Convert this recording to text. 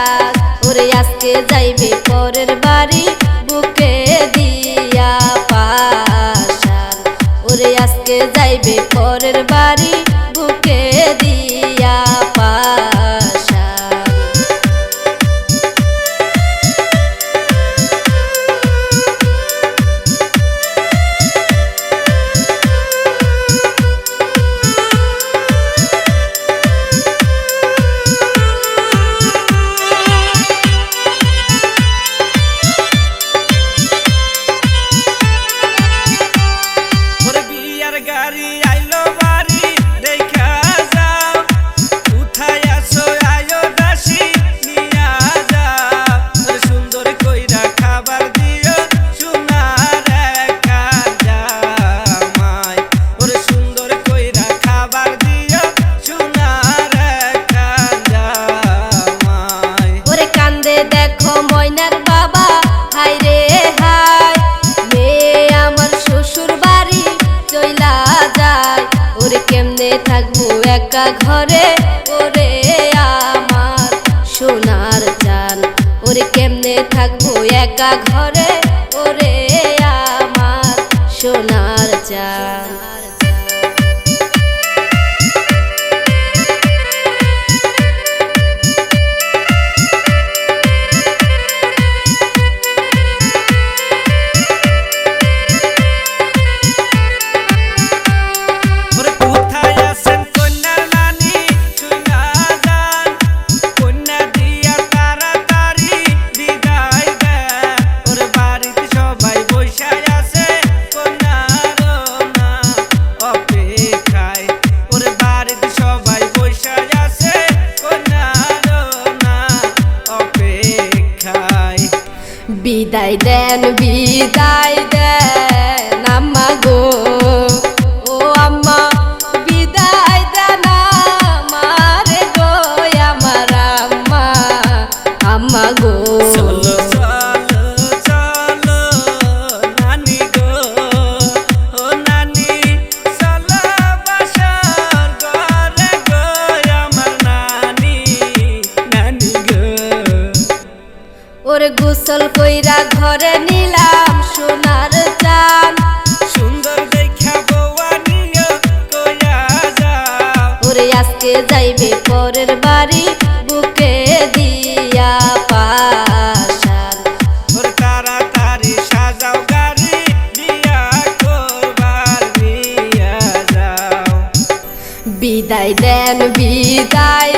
রাগ ওরে আজকে যাইবে পরের বাড়ি, বুকে দিয়া পাশা। ওরে আজকে যাইবে পরের বাড়ি, বুকে দিয়া একা ঘরে ওরে আমার সোনার চান ওরে কেমনে থাকব একা ঘরে? বিদায় দেন বিদায় দেন আম্মা গো। ও আম্মা, বিদায় দেন আমার গো, আমার আম্মা আম্মা গো। ওরে গোসল কইরা ঘরে নিলাম সোনার চান। সুন্দর দেখা বৌয়া নিও কয়া যাও। ওরে আজকে যাইবে পরের বাড়ি বুকে দিয়া পাশান ওর তাড়াতাড়ি সাজাও গাড়ি দিয়া নিয়া যাও। বিদায় দেন বিদায়